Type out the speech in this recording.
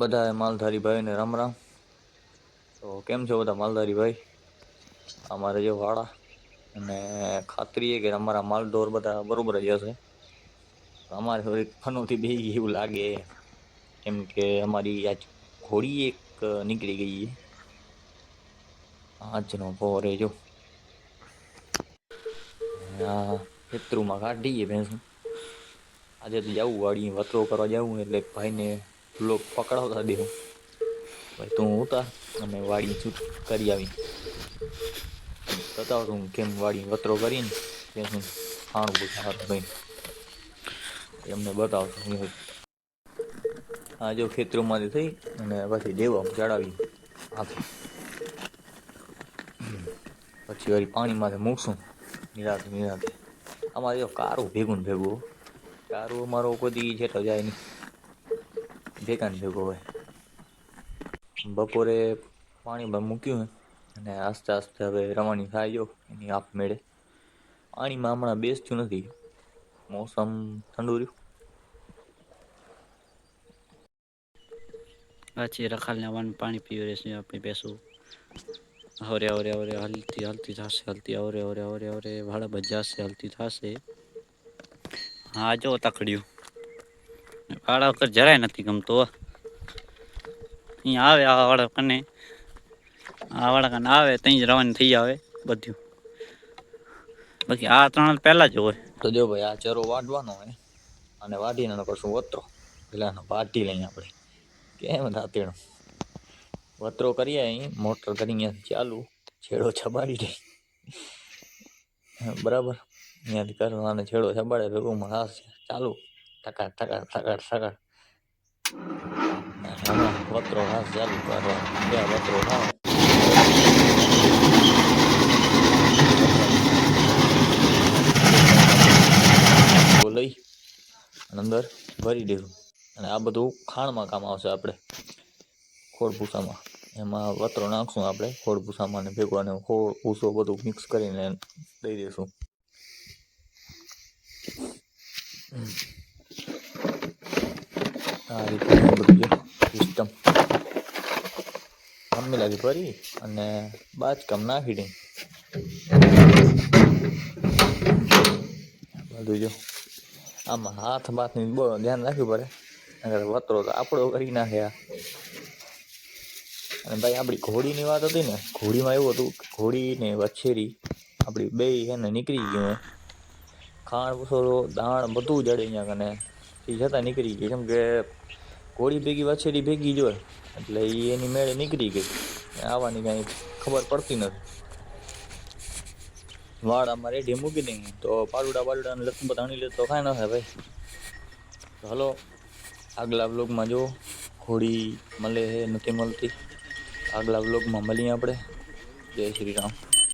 બધા માલધારી ભાઈને રામ રામ. તો કેમ છો બધા માલધારી ભાઈ? અમારે જે વાળા અને ખાતરી છે કે અમારા માલઢોર બધા બરોબર જ હશે. અમારે થોડીક ફનોથી બે એવું લાગે. કેમ કે અમારી આજ ઘોડી એક નીકળી ગઈ આજનો પોરે જો. ખેતરુમાં કાઢીએ ભેંસું. આજે તો જવું વાડી વતરો કરવા જવું એટલે ભાઈને લોક પકડાવતા દેવું ભાઈ, તું ઉતાર અને વાડી છૂટ કરી આવી બતાવશું કેમ વાડી વતરો કરીને ભેંસું ખાણું પૂછાવાનું ભાઈ એમને બતાવતો. આ જો ખેતરોમાંથી થઈ અને પછી દેવા ચડાવી હાથે. પછી વળી પાણીમાંથી મૂકશું. નિરાતે નિરાતે. અમારે જો કારું ભેગું ભેગું કારું અમારો કોઈ દી છેટો જાય નહીં. ભેગા ભેગો હોય. બપોરે પાણી પર મૂક્યું અને આસ્તે આસ્તે હવે રવાની થાય ગયો, એની આપ મેળે. પાણીમાં હમણાં બેસતું નથી. મોસમ ઠંડુ રહ્યું. પાછી રખાલને વન પાણી પીવે રહેશે આપણે બેસું હવરે હવરે હવરે હલતી હલતી થશે, હલતી હવરે હવરે હવરે હવરે ભાડા બજાશે હલતી થશે. હા, જો તકડ્યું. ભાડા વખત જરાય નથી ગમતો અહીંયા આવે આ વાળા કને આ વાળા કને આવે ત્યાં જ રવાની થઈ આવે બધું. બાકી આ ત્રણ પહેલા જ હોય. તો જો ભાઈ, આ ચરો વાઢવાનો હોય, અને વાઢીને એનો કરશું વતરો. પેલા પાટી લઈએ આપણે. કેમ રાતેણો વતરો કરીએ અહીં, મોટર કરીને ચાલુ, છેડો છબાડી દે. બરાબર? અહીંયાથી કરવાનો છેડો છબાડે, ભેગું હાસ ચાલુ. ઠકાડ ઠકાડ ઠકાડ ઠકાડ વત્રો હાસ ચાલુ કરવાનો બે વત્રો થાય લઈ અને અંદર ભરી દેવું અને આ બધું ખાણમાં કામ આવશે આપણે ખોળ ભૂસામાં એમાં વત્રો નાખશું આપણે ખોળ ભૂસામાં ને ભેગું અને ખોળ ભૂસો બધું મિક્સ કરીને દઈ દઈશું. સિસ્ટમ મમ્મી લાગી ભરી અને બાજકામ નાખી દઈ બધું જો, આમાં હાથ બાથની બહુ ધ્યાન રાખવું પડે. અગર વતરો તો આપણો કરી નાખે અને ભાઈ, આપણી ઘોડીની વાત હતી ને, ઘોડીમાં એવું હતું ઘોડી ને વછેરી આપણી બે એને નીકળી ગયું. ખાણ પૂછોડો દાણ બધું જડે અહીંયા કને. એ છતાં નીકળી ગઈ. કેમ કે ઘોડી ભેગી વછેરી ભેગી જ એટલે એ એની મેળે નીકળી ગઈ. આવવાની કાંઈ ખબર પડતી નથી. વાડામાં રેડી મૂકી દઈએ તો પાલુડા પાલુડા ને લખું બધાણી લે તો કાંઈ ન થાય ભાઈ. હલો, આગલા બ્લોગમાં જો ઘોડી મળે છે નથી મળતી. આગલા બ્લોગમાં મળીએ આપણે. જય શ્રી રામ.